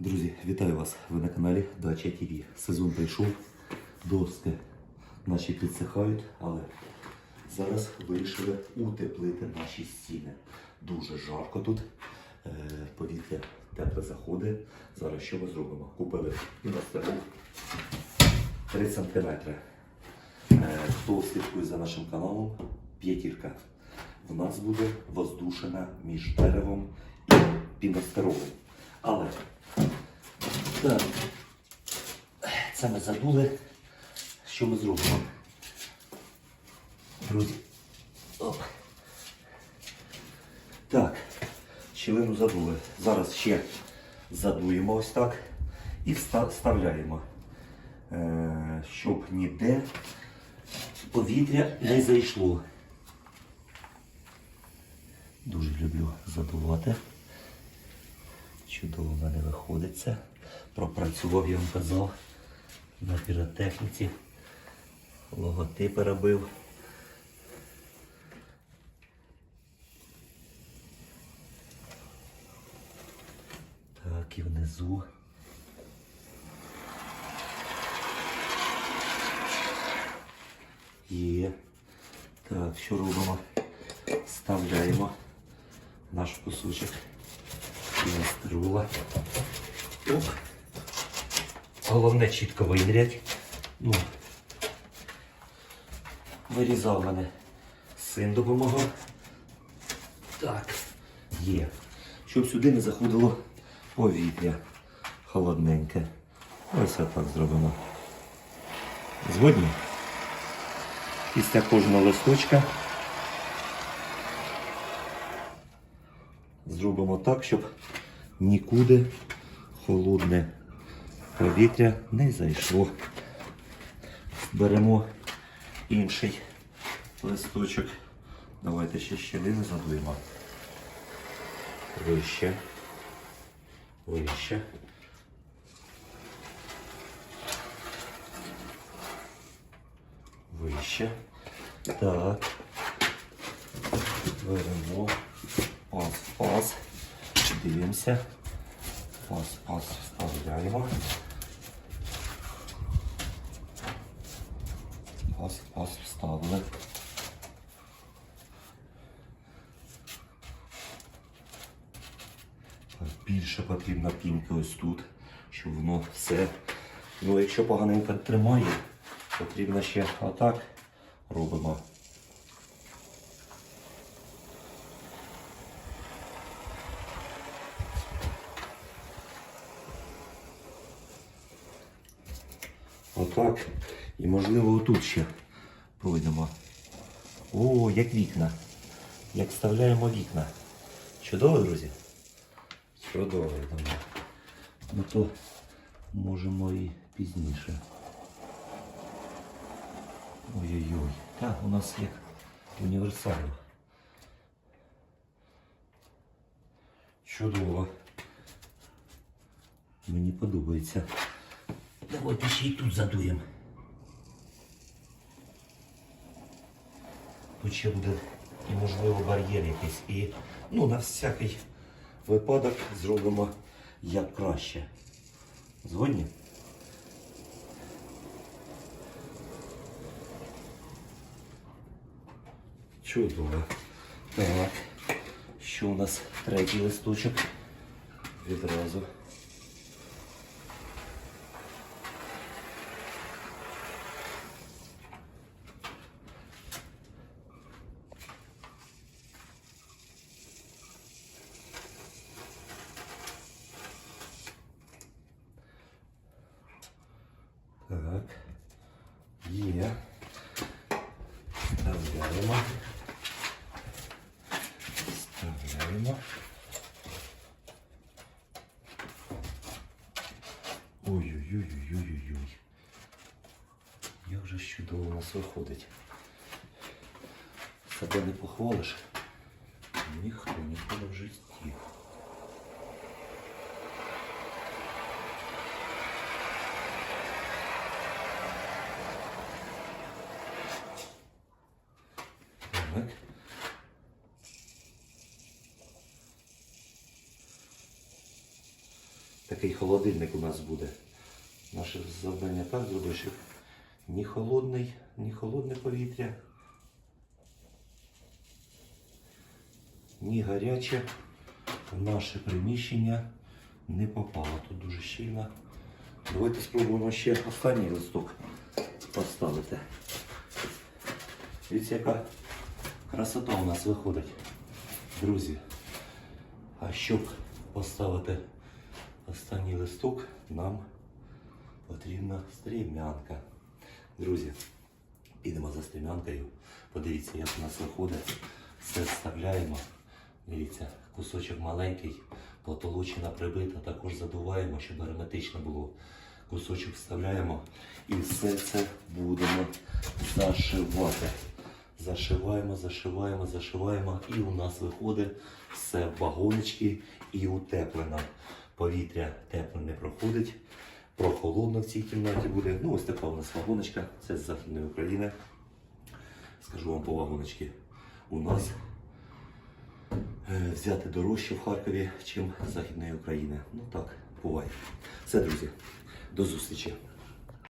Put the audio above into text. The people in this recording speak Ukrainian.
Друзі, вітаю вас! Ви на каналі Дача ТВ. Сезон прийшов, доски наші підсихають, але зараз вирішили утеплити наші стіни. Дуже жарко тут, е, повітря тепле заходить. Зараз що ми зробимо? Купили інвестору 3 см. Хто слідкує за нашим каналом, п'ятірка. У нас буде воздушена між деревом і піностеровим. Але так, це ми задули. Що ми зробимо? Друзі. Оп. Так, щілину задули. Зараз ще задуємо ось так і вставляємо, е, щоб ніде повітря не зайшло. Дуже люблю задувати. Чудово в мене виходить це. Пропрацював, я вам казав, на піротехніці. Логотипи робив. Так, і внизу. Є. Так, що робимо? Вставляємо наш кусочок інструла. Оп. Головне чітко вимірять. Ну, вирізав мене син допомагав. Так, є. Щоб сюди не заходило повітря холодненьке. Ось отак зробимо. Згодні? Після кожного листочка зробимо так, щоб нікуди холодне повітря не зайшло. Беремо інший листочок. Давайте ще щілини задуємо. Вище. Вище. Вище. Так. Беремо. Пас, пас. Дивимося. Пас, пас вставляємо. Пас, пас вставили. Більше потрібно пінки ось тут, щоб воно все. Ну, якщо поганенько тримає, потрібно ще отак робимо. Отак. І можливо отут ще пройдемо. О, як вікна. Як вставляємо вікна. Чудово, друзі? Чудово, я думаю. Ну то можемо і пізніше. Ой-ой-ой. Так, у нас як універсально. Чудово. Мені подобається. Давайте ще й тут задуємо. Тут ще буде і можливо бар'єр якийсь. І ну, на всякий випадок зробимо як краще. Згодні? Чудово. Так. Що у нас третій листочок? Відразу. Є. Вставляємо. Вставляємо. Ой-ой-ой-ой-ой-ой. Як же ж чудово у нас виходить. Себе не похвалиш. Ніхто ніколи в житті. Такий холодильник у нас буде. Наше завдання так зробити, щоб ні холодний, ні холодне повітря, ні гаряче в наше приміщення не попало. Тут дуже щільно. Давайте спробуємо ще останній листок поставити. Дивіться, яка красота у нас виходить. Друзі, а щоб поставити останній листок, нам потрібна стрімянка. Друзі, підемо за стрімянкою. Подивіться, як у нас виходить. Все вставляємо. Дивіться, кусочок маленький, потолочина прибита, також задуваємо, щоб герметично було. Кусочок вставляємо і все це будемо зашивати. Зашиваємо, зашиваємо, зашиваємо, і у нас виходить все в вагоночки і утеплено. Повітря тепло не проходить. Прохолодно в цій кімнаті буде. Ну, ось така у нас вагоночка, це з Західної України. Скажу вам по вагоночки. У нас е, взяти дорожче в Харкові, ніж Західної України. Ну так, буває. Все, друзі, до зустрічі.